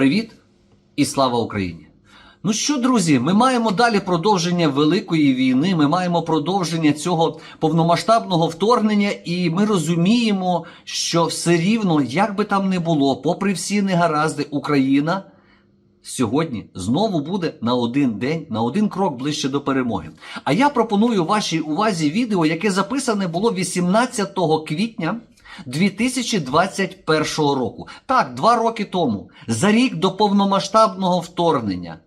Привіт і слава Україні! Ну що, друзі, ми маємо далі продовження великої війни. Ми маємо продовження цього повномасштабного вторгнення, і ми розуміємо, що все рівно, як би там не було, попри всі негаразди, Україна сьогодні знову буде на один день, на один крок ближче до перемоги. А я пропоную вашій увазі відео, яке записане було 18 квітня 2021 року. Так, два роки тому, за рік до повномасштабного вторгнення.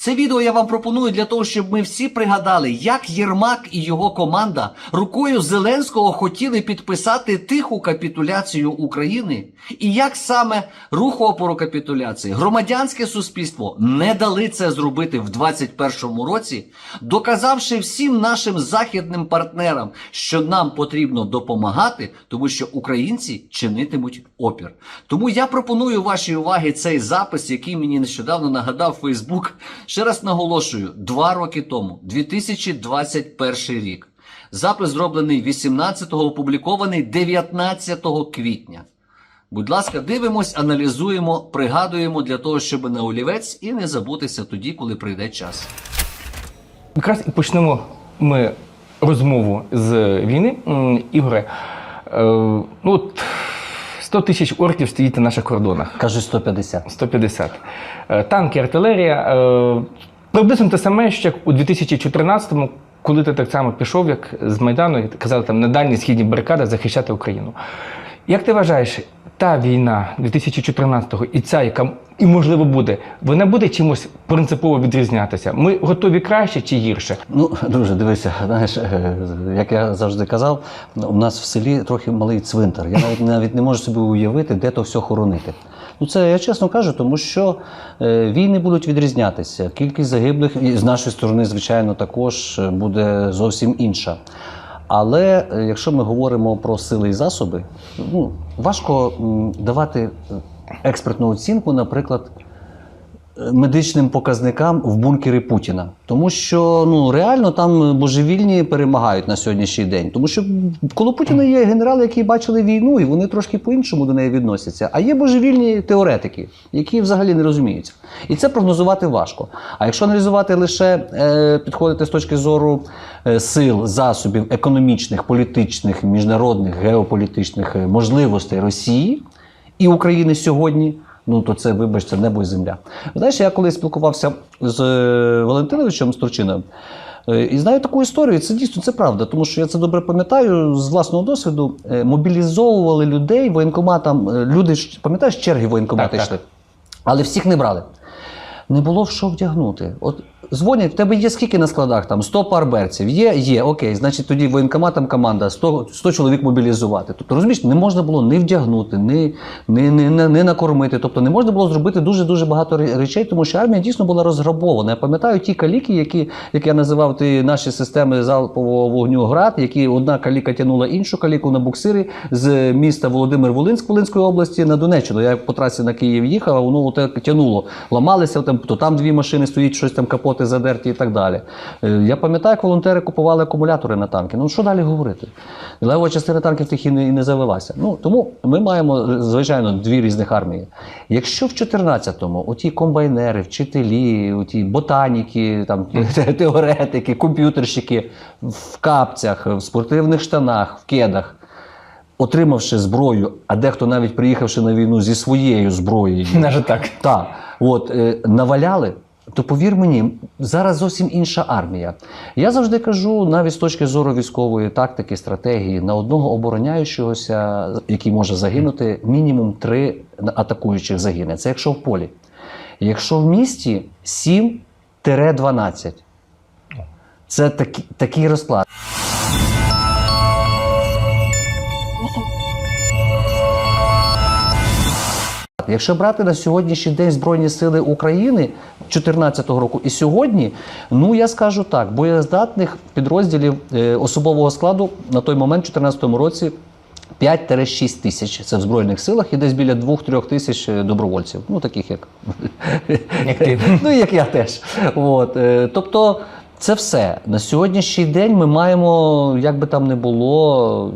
Це відео я вам пропоную для того, щоб ми всі пригадали, як Єрмак і його команда рукою Зеленського хотіли підписати тиху капітуляцію України, і як саме рух опору капітуляції, громадянське суспільство не дали це зробити в 2021 році, доказавши всім нашим західним партнерам, що нам потрібно допомагати, тому що українці чинитимуть опір. Тому я пропоную вашій увазі цей запис, який мені нещодавно нагадав Фейсбук. Ще раз наголошую: два роки тому, 2021 рік. Запис зроблений 18-го, опублікований 19 квітня. Будь ласка, дивимось, аналізуємо, пригадуємо для того, щоб на олівець і не забутися тоді, коли прийде час. Якраз і почнемо ми розмову з війни. Ігоре, е, ну от 100 тисяч орків стоїть на наших кордонах. Кажу 150. 150. Е, Танки, артилерія. е, Приблизно те саме, що як у 2014-му, коли ти так само пішов, як з Майдану, і казали там на дальній східній барикади захищати Україну. Як ти вважаєш, та війна 2014-го і ця, яка і можливо буде, вона буде чимось принципово відрізнятися? Ми готові краще чи гірше? Ну, друже, дивися, знаєш, е, як я завжди казав, у нас в селі трохи малий цвинтар. Я навіть навіть не можу собі уявити, де то все хоронити. Ну, це я чесно кажу, тому що е, війни будуть відрізнятися. Кількість загиблих і з нашої сторони, звичайно, також е, буде зовсім інша. Але е, якщо ми говоримо про сили і засоби, ну, важко давати е, експертну оцінку, наприклад, медичним показникам в бункері Путіна. Тому що ну реально там божевільні перемагають на сьогоднішній день. Тому що коло Путіна є генерали, які бачили війну, і вони трошки по-іншому до неї відносяться. А є божевільні теоретики, які взагалі не розуміються. І це прогнозувати важко. А якщо аналізувати лише е, підходити з точки зору е, сил, засобів економічних, політичних, міжнародних, геополітичних е, можливостей Росії і України сьогодні. Ну, то це, вибачте, небо і земля. Знаєш, я коли спілкувався з е, Валентиновичем Строчином, е, і знаю таку історію, і це дійсно це правда, тому що я це добре пам'ятаю з власного досвіду. Е, Мобілізовували людей воєнкоматам. Люди пам'ятаєш, черги воєнкомати Так, так. йшли, але всіх не брали. Не було в що вдягнути. От дзвонять, в тебе є скільки на складах? Там 100 пар берців. Є, є, окей. Значить, тоді воєнкоматам команда 100, 100 чоловік мобілізувати. Тобто, розумієш, не можна було ні вдягнути, ні, ні, ні, ні накормити. Тобто не можна було зробити дуже дуже багато речей, тому що армія дійсно була розграбована. Я пам'ятаю ті каліки, які, як я називав ті наші системи залпового вогню град, які одна каліка тягнула іншу каліку на буксирі з міста Володимир Волинськ Волинської області на Донеччину. Я по трасі на Київ їхав, а воно тягнуло. Ламалися там, то там дві машини стоїть, щось там капоти задерті і так далі. Е, Я пам'ятаю, як волонтери купували акумулятори на танки. Ну що далі говорити? Левова частина танків тих і не, і не завелася. Ну тому ми маємо е, звичайно дві різних армії. Якщо в 14-му оті комбайнери, вчителі, оті ботаніки, там теоретики, комп'ютерщики в капцях, в спортивних штанах, в кедах. Отримавши зброю, а дехто навіть приїхавши на війну зі своєю зброєю, Навіть так. так, от е, наваляли. То повір мені, зараз зовсім інша армія. Я завжди кажу, навіть з точки зору військової тактики, стратегії, на одного обороняючогося, який може загинути, мінімум три атакуючих загине. Це якщо в полі. Якщо в місті 7-12. Це такі, такий розклад. Якщо брати на сьогоднішній день Збройні Сили України 2014 року і сьогодні, ну я скажу так, боєздатних підрозділів е, особового складу на той момент, у 2014 році, 5-6 тисяч. Це в Збройних силах і десь біля 2-3 тисяч е, добровольців. Ну, таких як, Як ти. ну, як я теж. От, е, тобто, це все. На сьогоднішній день ми маємо, як би там не було,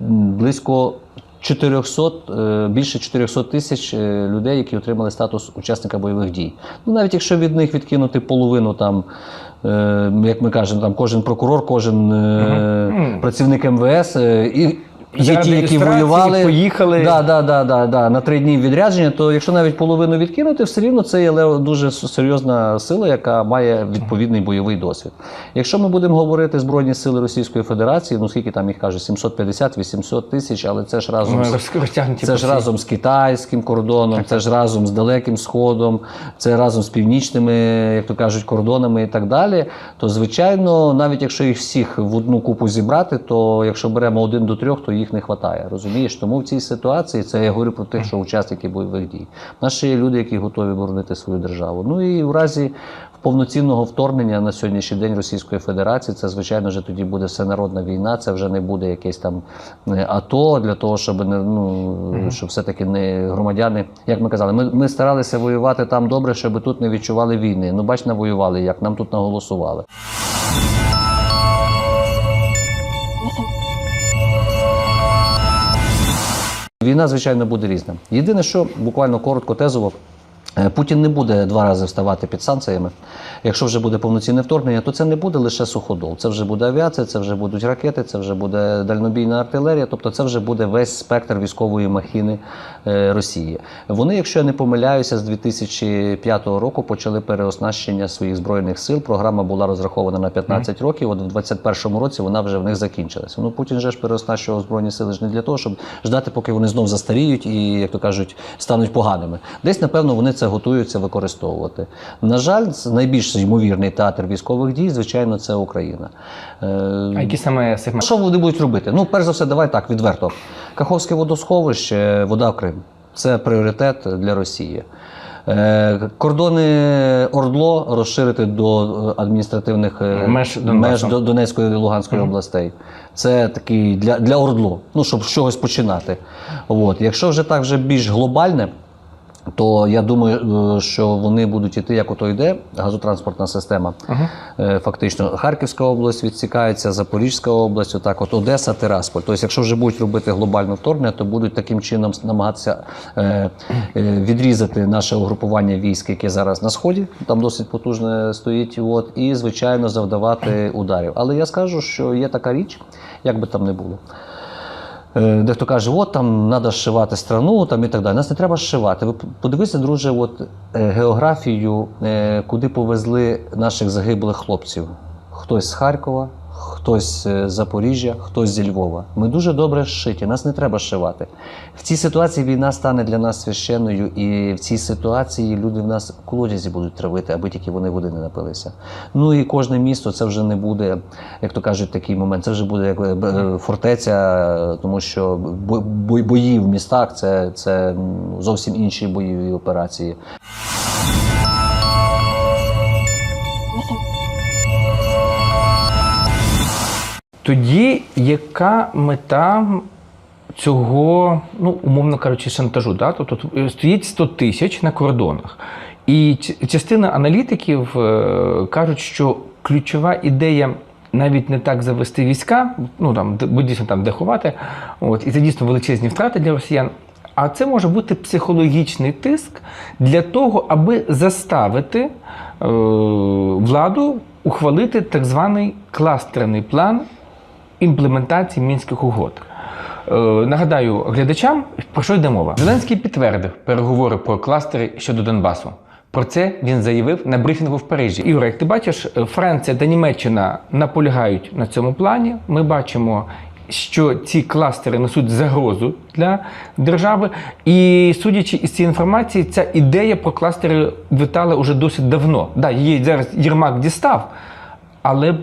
близько 400, е, більше 400 тисяч е, людей, які отримали статус учасника бойових дій. Ну, навіть якщо від них відкинути половину там. е, Як ми кажемо, там кожен прокурор, кожен працівник МВС і є ті, які воювали, поїхали. Да, да, да, да, да, на три дні відрядження, то якщо навіть половину відкинути, все рівно це є дуже серйозна сила, яка має відповідний бойовий досвід. Якщо ми будемо говорити Збройні сили Російської Федерації, ну скільки там їх кажуть, 750-800 тисяч, але це ж разом з це ж разом з китайським кордоном, це ж разом з далеким сходом, це разом з північними, як то кажуть, кордонами і так далі. То звичайно, навіть якщо їх всіх в одну купу зібрати, то якщо беремо один до трьох, то їх не вистачає. Розумієш? Тому в цій ситуації це я говорю про тих, що учасники бойових дій. У нас ще є люди, які готові боронити свою державу. Ну і в разі повноцінного вторгнення на сьогоднішній день Російської Федерації, це звичайно вже тоді буде всенародна війна. Це вже не буде якесь там е, АТО для того, щоб не ну щоб все-таки не громадяни, як ми казали, ми, ми старалися воювати там добре, щоб тут не відчували війни. Ну, бач, навоювали, як нам тут наголосували. Війна, звичайно, буде різна. Єдине, що буквально коротко тезово. Е, Путін не буде два рази вставати під санкціями. Якщо вже буде повноцінне вторгнення, то це не буде лише суходол. Це вже буде авіація, це вже будуть ракети, це вже буде дальнобійна артилерія. Тобто, це вже буде весь спектр військової махіни е, Росії. Вони, якщо я не помиляюся, з 2005 року почали переоснащення своїх збройних сил. Програма була розрахована на 15 років. От в 2021 році вона вже в них закінчилася. Ну Путін же ж переоснащував збройні сили ж не для того, щоб ждати, поки вони знов застаріють і, як то кажуть, стануть поганими. Десь, напевно, вони це готуються використовувати. На жаль, найбільш ймовірний театр військових дій, звичайно, це Україна. Е, А які саме сегменти? що вони будуть робити? Ну, перш за все, давай так, відверто. Каховське водосховище, вода в Крим. Це пріоритет для Росії. Е, Кордони Ордло розширити до е, адміністративних Меж меж До- Донецької і Луганської областей. Це такий для, для Ордло, ну, щоб з чогось починати. От. Якщо вже так вже більш глобальне, то я думаю, е, що вони будуть іти, як ото йде газотранспортна система. Е, Фактично, Харківська область відсікається, Запорізька область, отак, от Одеса, Тирасполь. Тобто, якщо вже будуть робити глобальне вторгнення, то будуть таким чином намагатися е, відрізати наше угрупування військ, яке зараз на сході, там досить потужне стоїть. От, і звичайно завдавати ударів. Але я скажу, що є така річ, як би там не було. Е, Дехто каже, от там треба зшивати страну там і так далі. Нас не треба зшивати. Ви подивіться, друже, от, е, географію, е, куди повезли наших загиблих хлопців. Хтось з Харкова, хтось е, з Запоріжжя, хтось зі Львова. Ми дуже добре зшиті, нас не треба зшивати. В цій ситуації війна стане для нас священною, і в цій ситуації люди в нас в колодязі будуть травити, аби тільки вони води не напилися. Ну і кожне місто це вже не буде, як то кажуть, такий момент. Це вже буде як е, е, фортеця, тому що бо- бо- бої в містах це, це зовсім інші бойові операції. Тоді яка мета цього, ну, умовно кажучи, шантажу? Да? Тобто е, стоїть 100 тисяч на кордонах. І частина аналітиків е, кажуть, що ключова ідея навіть не так завести війська, ну там бо дійсно там де ховати, от, і це дійсно величезні втрати для росіян. А це може бути психологічний тиск для того, аби заставити е, владу ухвалити так званий кластерний план імплементації мінських угод. Е, нагадаю глядачам, про що йде мова. Зеленський підтвердив переговори про кластери щодо Донбасу. Про це він заявив на брифінгу в Парижі. Ігор, як ти бачиш, е, Франція та Німеччина наполягають на цьому плані. Ми бачимо, що ці кластери несуть загрозу для держави. І судячи із цієї інформації, ця ідея про кластери витала уже досить давно. Да, її зараз Єрмак дістав, але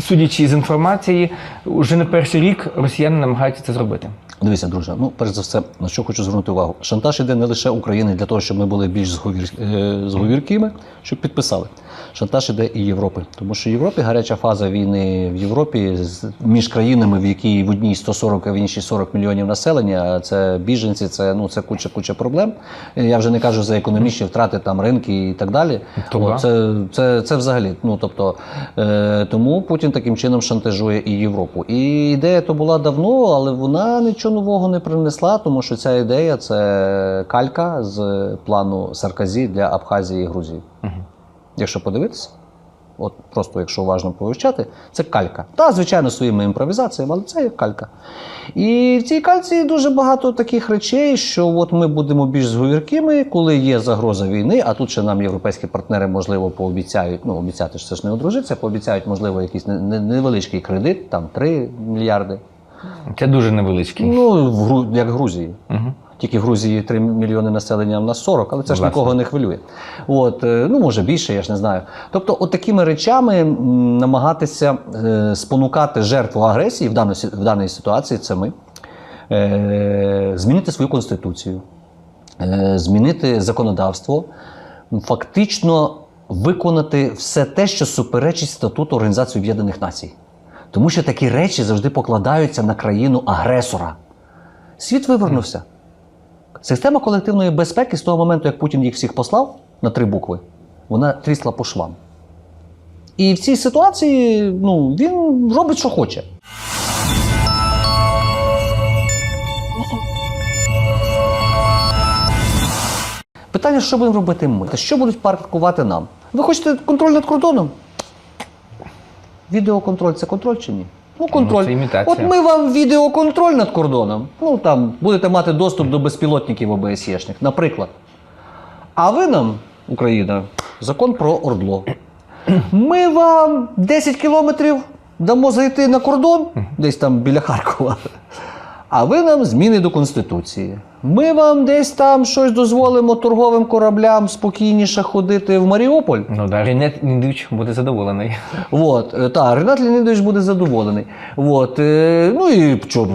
судячи з інформації, вже не перший рік росіяни намагаються це зробити. Дивися, друже, ну перш за все, на що хочу звернути увагу. Шантаж іде не лише України для того, щоб ми були більш зговір... е, зговіркими, щоб підписали. Шантаж іде і Європи. Тому що в Європі гаряча фаза війни в Європі між країнами, в якій в одній 140, а в іншій 40 мільйонів населення. Це біженці, це ну це куча куча проблем. Я вже не кажу за економічні втрати, там ринки і так далі. То це, це, це взагалі. Ну тобто, е, тому Путін таким чином шантажує і Європу. І ідея то була давно, але вона нічого нічого нового не принесла, тому що ця ідея це калька з плану Сарказі для Абхазії і Грузії. Якщо подивитися, от просто якщо уважно повивчати, це калька. Та, звичайно, своїми імпровізаціями, але це є калька. І в цій кальці дуже багато таких речей, що от ми будемо більш зговіркими, коли є загроза війни, а тут ще нам європейські партнери, можливо, пообіцяють, ну, обіцяти, що це ж не одружиться, пообіцяють, можливо, якийсь не- не- невеличкий кредит, там 3 мільярди. Це дуже невеличкий. Ну, в Гру- як Грузії. Угу. Тільки в Грузії 3 мільйони населення, а в нас 40, але це ж Власне. нікого не хвилює. От, е, ну, може більше, я ж не знаю. Тобто, от такими речами намагатися е, спонукати жертву агресії в даній, в даній ситуації це ми. Е, змінити свою конституцію, змінити законодавство, фактично виконати все те, що суперечить статуту Організації Об'єднаних Націй. Тому що такі речі завжди покладаються на країну агресора. Світ вивернувся. Система колективної безпеки з того моменту, як Путін їх всіх послав на три букви, вона трісла по швам. І в цій ситуації ну, він робить, що хоче. Питання, що будемо робити ми? Та Що будуть паркувати нам? Ви хочете контроль над кордоном? Відеоконтроль це контроль чи ні? Ну, контроль. це імітація. От ми вам відеоконтроль над кордоном. Ну там будете мати доступ до безпілотників ОБСЄшних, наприклад. А ви нам, Україна, закон про Ордло. Ми вам 10 кілометрів дамо зайти на кордон, десь там біля Харкова. А ви нам зміни до Конституції. Ми вам десь там щось дозволимо торговим кораблям спокійніше ходити в Маріуполь. Ну да, Рінет Ніндич буде задоволений. От, е, та, Ренат Леонідович буде задоволений. От, е, ну і що,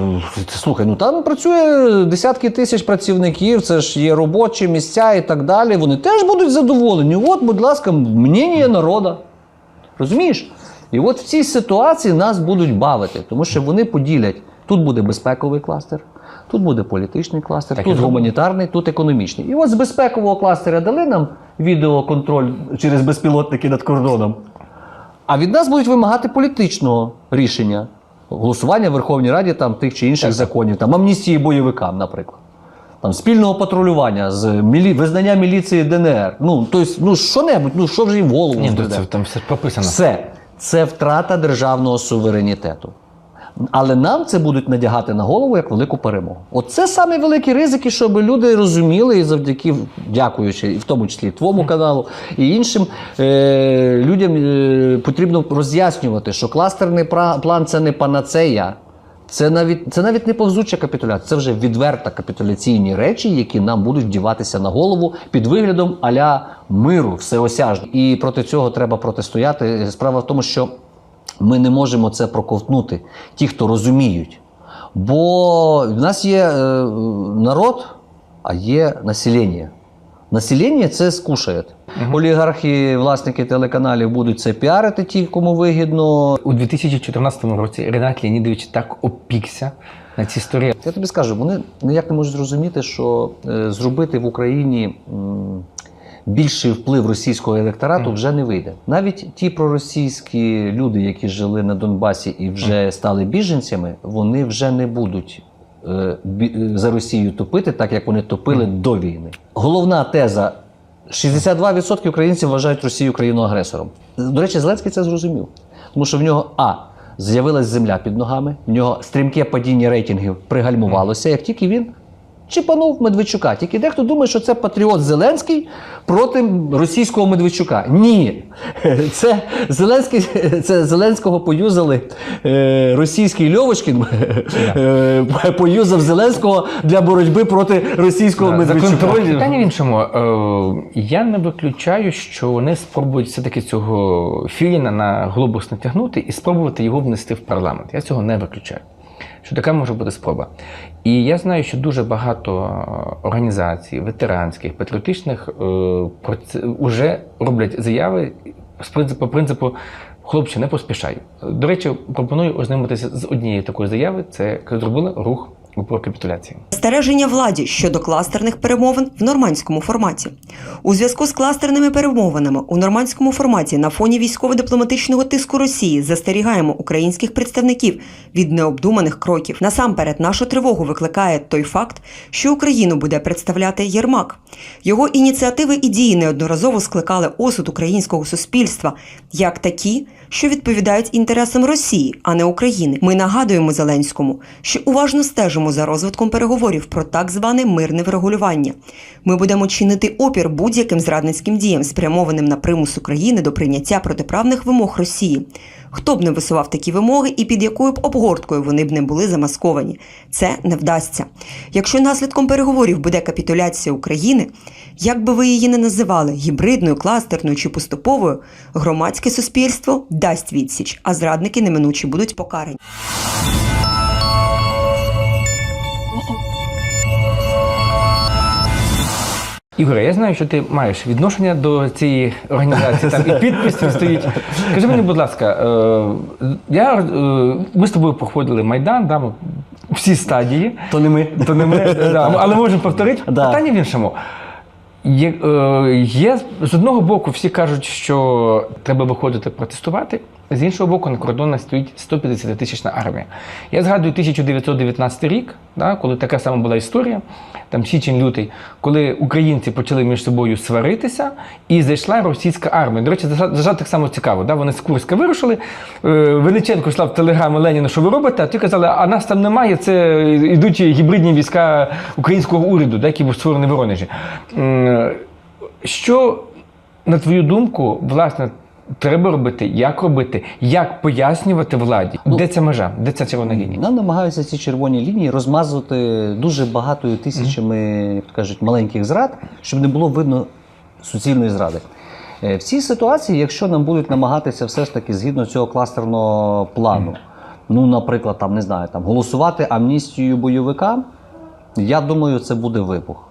слухай, ну там працює десятки тисяч працівників, це ж є робочі місця і так далі. Вони теж будуть задоволені. От, будь ласка, мнення народу. Розумієш? І от в цій ситуації нас будуть бавити, тому що вони поділять. Тут буде безпековий кластер, тут буде політичний кластер, Так тут гуманітарний, тут економічний. І от з безпекового кластера дали нам відеоконтроль через безпілотники над кордоном. А від нас будуть вимагати політичного рішення. Голосування в Верховній Раді там, тих чи інших законів, там, амністії бойовикам, наприклад. Там, спільного патрулювання, з мілі... визнання міліції ДНР. Ну, тобто, ну, що-небудь, ну, що вже їм в голову Ні, ну, це там все прописано. Все. Це втрата державного суверенітету. Але нам це будуть надягати на голову як велику перемогу. Оце саме великі ризики, щоб люди розуміли, і завдяки, дякуючи, і в тому числі і твому каналу, і іншим е- людям е- потрібно роз'яснювати, що кластерний план це не панацея. Це навіть, це навіть не повзуча капітуляція, це вже відверта капітуляційні речі, які нам будуть вдіватися на голову під виглядом аля миру всеосяжно. І проти цього треба протистояти. Справа в тому, що ми не можемо це проковтнути, ті, хто розуміють. Бо в нас є е, народ, а є населення. Населення це скушає. Олігархи, власники телеканалів будуть це піарити, ті, кому вигідно. У 2014 році Ренат Леонідович так опікся на ці історії. Я тобі скажу, вони ніяк не можуть зрозуміти, що е, зробити в Україні більший вплив російського електорату вже не вийде. Навіть ті проросійські люди, які жили на Донбасі і вже стали біженцями, вони вже не будуть. е, е, За Росію топити, так як вони топили до війни. Головна теза: 62% українців вважають Росію країну-агресором. До речі, Зеленський це зрозумів. Тому що в нього А. З'явилась земля під ногами, в нього стрімке падіння рейтингів пригальмувалося, як тільки він чіпанув Медведчука. Тільки дехто думає, що це патріот Зеленський проти російського Медведчука. Ні. Це Зеленський, це Зеленського поюзали е, російський Льовочкін е, поюзав Зеленського для боротьби проти російського за Медведчука. контроль. Питання в іншому. Е, Я не виключаю, що вони спробують все-таки цього філіна на глобус натягнути і спробувати його внести в парламент. Я цього не виключаю. Що така може бути спроба. І я знаю, що дуже багато е, організацій, ветеранських, патріотичних, е, вже роблять заяви з принципу, принципу хлопче, не поспішай. До речі, пропоную ознайомитися з однією такою заяви. Це зробила рух про капітуляції. Застереження владі щодо кластерних перемовин в нормандському форматі. У зв'язку з кластерними перемовинами у нормандському форматі на фоні військово-дипломатичного тиску Росії застерігаємо українських представників від необдуманих кроків. Насамперед, нашу тривогу викликає той факт, що Україну буде представляти Єрмак. Його ініціативи і дії неодноразово скликали осуд українського суспільства як такі, що відповідають інтересам Росії, а не України. Ми нагадуємо Зеленському, що уважно стежимо за розвитком переговорів про так зване мирне врегулювання. Ми будемо чинити опір будь-яким зрадницьким діям, спрямованим на примус України до прийняття протиправних вимог Росії. Хто б не висував такі вимоги і під якою б обгорткою вони б не були замасковані, це не вдасться. Якщо наслідком переговорів буде капітуляція України, як би ви її не називали гібридною, кластерною чи поступовою, громадське суспільство дасть відсіч, а зрадники неминуче будуть покарані. Ігоре, я знаю, що ти маєш відношення до цієї організації, там і підпис стоїть. Скажи мені, будь ласка, е, я, е, ми з тобою проходили Майдан, да, всі стадії. То не ми. То не ми, да, але можемо повторити. Да. Питання в іншому. Є, е, є з одного боку, всі кажуть, що треба виходити протестувати. З іншого боку, на кордонах стоїть 150 тисячна армія. Я згадую 1919 рік, да, коли така сама була історія, там січень-лютий, коли українці почали між собою сваритися, і зайшла російська армія. До речі, за за так само цікаво. Да? Вони з Курська вирушили. Е, Вениченко йшла в телеграму Леніна, що ви робите, а ті казали, а нас там немає, це йдуть гібридні війська українського уряду, да, які був створений в Воронежі. Що, на твою думку, власне, треба робити, як робити, як пояснювати владі, де ця межа, де ця червона лінія? Нам намагаються ці червоні лінії розмазувати дуже багатою тисячами, як то кажуть, маленьких зрад, щоб не було видно суцільної зради. Е, В цій ситуації, якщо нам будуть намагатися все ж таки згідно цього кластерного плану, ну, наприклад, там не знаю, там голосувати амністію бойовикам, я думаю, це буде вибух.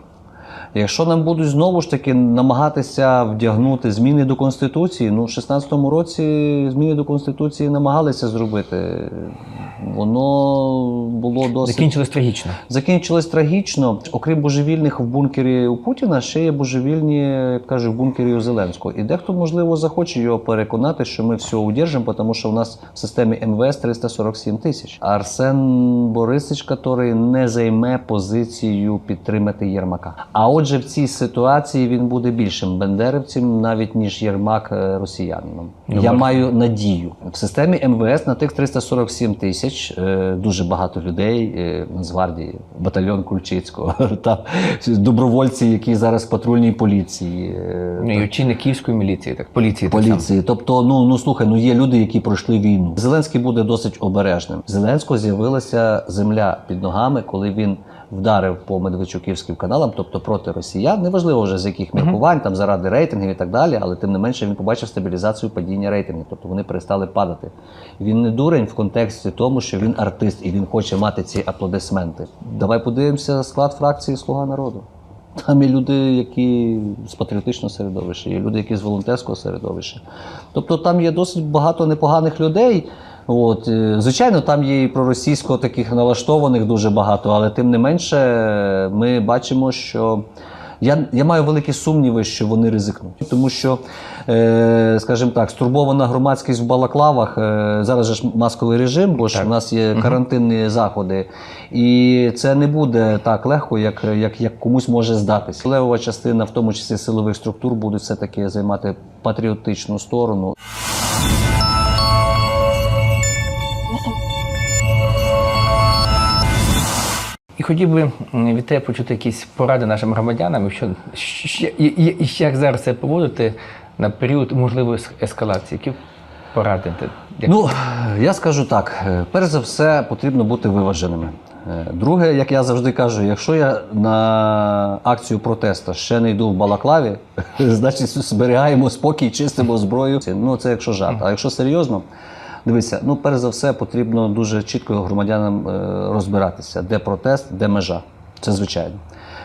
Якщо нам будуть знову ж таки намагатися вдягнути зміни до Конституції, ну в 16-му році зміни до Конституції намагалися зробити. Воно було досить Закінчилось трагічно. закінчилось трагічно. Окрім божевільних в бункері у Путіна, ще є божевільні, як кажуть, в бункері у Зеленського. І дехто, можливо, захоче його переконати, що ми все удержимо, тому що в нас в системі МВС 347 тисяч. А Арсен Борисович, який не займе позицію підтримати Єрмака. А отже, в цій ситуації він буде більшим бендерівцем, навіть ніж Єрмак е, росіянином. Ну, Я маю надію. В системі МВС на тих 347 тисяч е, дуже багато людей, е, Нацгвардії, батальйон Кульчицького, там добровольці, які зараз в патрульній поліції. е, Ну, і очільник київської міліції, так, поліції. так. Поліції, тобто, ну ну слухай, ну є люди, які пройшли війну. Зеленський буде досить обережним. Зеленського з'явилася земля під ногами, коли він вдарив по Медведчуківським каналам, тобто проти росіян. Неважливо вже з яких міркувань, там заради рейтингів і так далі, але тим не менше він побачив стабілізацію падіння рейтингів, тобто вони перестали падати. Він не дурень в контексті тому, що він артист і він хоче мати ці аплодисменти. Давай подивимося склад фракції Слуга народу. Там є люди, які з патріотичного середовища, є люди, які з волонтерського середовища. Тобто там є досить багато непоганих людей. От, е, звичайно, там є і проросійсько таких налаштованих дуже багато, але тим не менше ми бачимо, що я, я маю великі сумніви, що вони ризикнуть. Тому що, е, скажімо так, стурбована громадськість в балаклавах, е, зараз же ж масковий режим, бо ж Так. у нас є карантинні заходи. І це не буде так легко, як, як, як комусь може здатися. Левова частина, в тому числі силових структур, будуть все-таки займати патріотичну сторону. І хотів би від тебе почути якісь поради нашим громадянам, що, що, і, і, як зараз це поводити на період можливої ескалації. Які поради? як- Ну, я скажу так: е, перш за все, потрібно бути виваженими. Е, Друге, як я завжди кажу, якщо я на акцію протесту ще не йду в балаклаві, значить зберігаємо спокій, чистимо зброю. Ну це якщо жарт. А якщо серйозно, дивися, ну перш за все потрібно дуже чітко громадянам е, розбиратися, де протест, де межа. Це звичайно.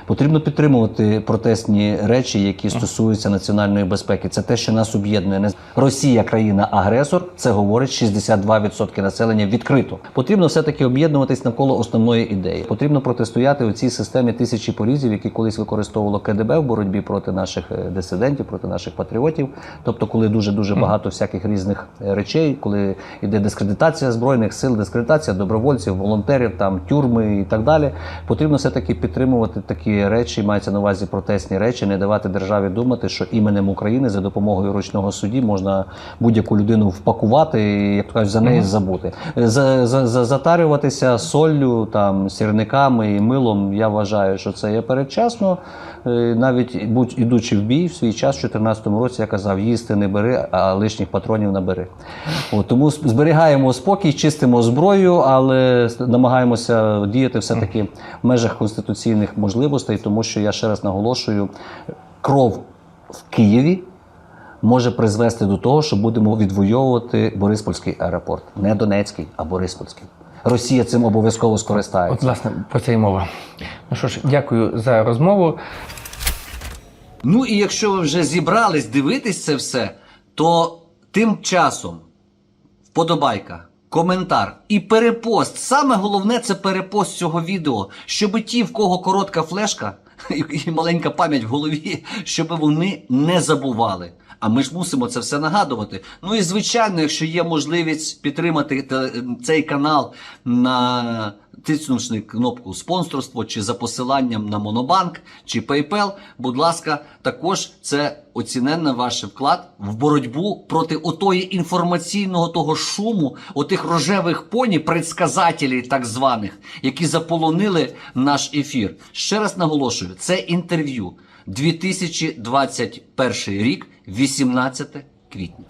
Потрібно підтримувати протестні речі, які стосуються національної безпеки. Це те, що нас об'єднує. Не Росія країна-агресор. Це говорить 62% населення відкрито. Потрібно все таки об'єднуватись навколо основної ідеї. Потрібно протистояти у цій системі тисячі полізів, які колись використовувало КДБ в боротьбі проти наших е, дисидентів, проти наших патріотів. Тобто, коли дуже дуже багато всяких різних е, речей, коли йде дискредитація збройних сил, дискредитація добровольців, волонтерів, там тюрми і так далі. Потрібно все таки підтримувати такі речі, мається на увазі протестні речі, не давати державі думати, що іменем України за допомогою ручного судді можна будь-яку людину впакувати і, як то кажуть, за неї забути. За, за, за, затарюватися соллю, там сірниками і милом. Я вважаю, що це є передчасно. Е, Навіть будь ідучи в бій в свій час, в 2014 році я казав, їсти не бери, а лишніх патронів набери. От, тому зберігаємо спокій, чистимо зброю, але намагаємося діяти все-таки в межах конституційних можливостей, тому що я ще раз наголошую, кров в Києві може призвести до того, що будемо відвоювати Бориспольський аеропорт, не Донецький, а Бориспольський. Росія цим обов'язково скористається. От, власне, про це і мова. Ну що ж, дякую за розмову. Ну і якщо ви вже зібрались дивитись це все, то тим часом вподобайка, коментар і перепост. Саме головне це перепост цього відео, щоб ті, в кого коротка флешка і- маленька пам'ять в голові, щоб вони не забували. А ми ж мусимо це все нагадувати. Ну і звичайно, якщо є можливість підтримати цей канал на тиснувши кнопку спонсорство чи за посиланням на Монобанк чи PayPal, будь ласка, також це оціненний ваш вклад в боротьбу проти отої інформаційного того шуму, отих рожевих поні, предсказателів так званих, які заполонили наш ефір. Ще раз наголошую, це інтерв'ю 2021 рік, 18 квітня.